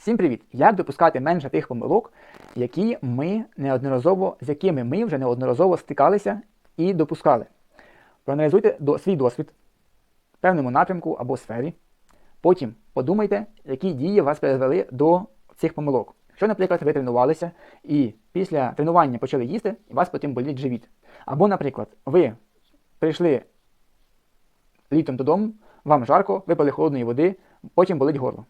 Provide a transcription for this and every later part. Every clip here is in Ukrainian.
Всім привіт! Як допускати менше тих помилок, які ми неодноразово, з якими ми вже неодноразово стикалися і допускали. Проаналізуйте до, свій досвід в певному напрямку або сфері. Потім подумайте, які дії вас призвели до цих помилок. Якщо, наприклад, ви тренувалися і після тренування почали їсти, і вас потім болить живіт. Або, наприклад, ви прийшли літом додому, вам жарко, випили холодної води, потім болить горло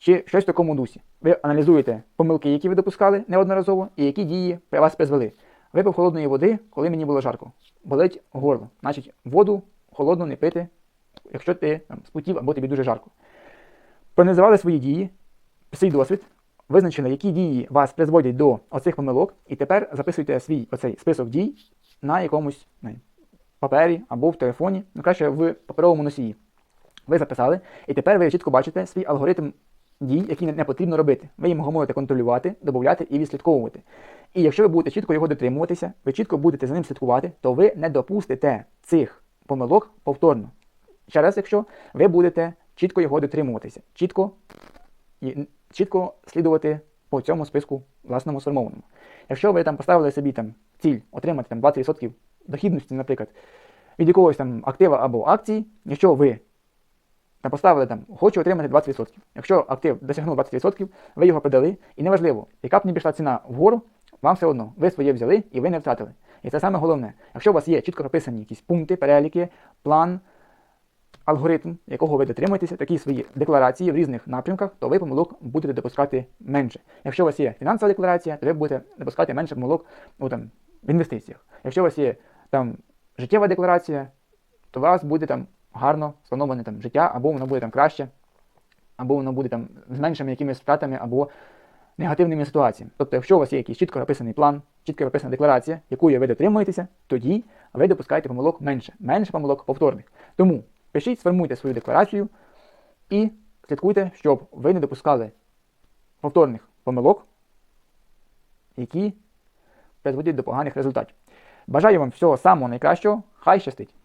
чи щось в такому дусі. Ви аналізуєте помилки, які ви допускали неодноразово, і які дії вас призвели. Випив холодної води, коли мені було жарко. Болить горло. Значить, воду холодну не пити, якщо ти там, спотів або тобі дуже жарко. Проаналізували свої дії, свій досвід, визначили, які дії вас призводять до оцих помилок, і тепер записуйте свій оцей список дій на якомусь не, папері або в телефоні, ну краще в паперовому носії. Ви записали, і тепер ви чітко бачите свій алгоритм дій, які не потрібно робити. Ви його можете контролювати, додати і відслідковувати. І якщо ви будете чітко його дотримуватися, ви чітко будете за ним слідкувати, то ви не допустите цих помилок повторно. Ще раз, якщо ви будете чітко його дотримуватися, чітко, чітко слідувати по цьому списку власному сформованому. Якщо ви там поставили собі там ціль отримати там 20% дохідності, наприклад, від якогось там актива або акції, якщо ви там поставили там, хочу отримати 20%. Якщо актив досягнув 20%, ви його продали, і неважливо, яка б не пішла ціна вгору, вам все одно, ви своє взяли і ви не втратили. І це саме головне. Якщо у вас є чітко прописані якісь пункти, переліки, план, алгоритм, якого ви дотримуєтеся, такі свої декларації в різних напрямках, то ви помилок будете допускати менше. Якщо у вас є фінансова декларація, то ви будете допускати менше помилок ну, там, в інвестиціях. Якщо у вас є там життєва декларація, то у вас буде там гарно сплановане там життя, або воно буде там краще, або воно буде там з меншими якимись втратами, або негативними ситуаціями. Тобто, якщо у вас є якийсь чітко написаний план, чітко написана декларація, якою ви дотримуєтеся, тоді ви допускаєте помилок менше, менше помилок повторних. Тому пишіть, сформуйте свою декларацію і слідкуйте, щоб ви не допускали повторних помилок, які призводять до поганих результатів. Бажаю вам всього самого найкращого, хай щастить!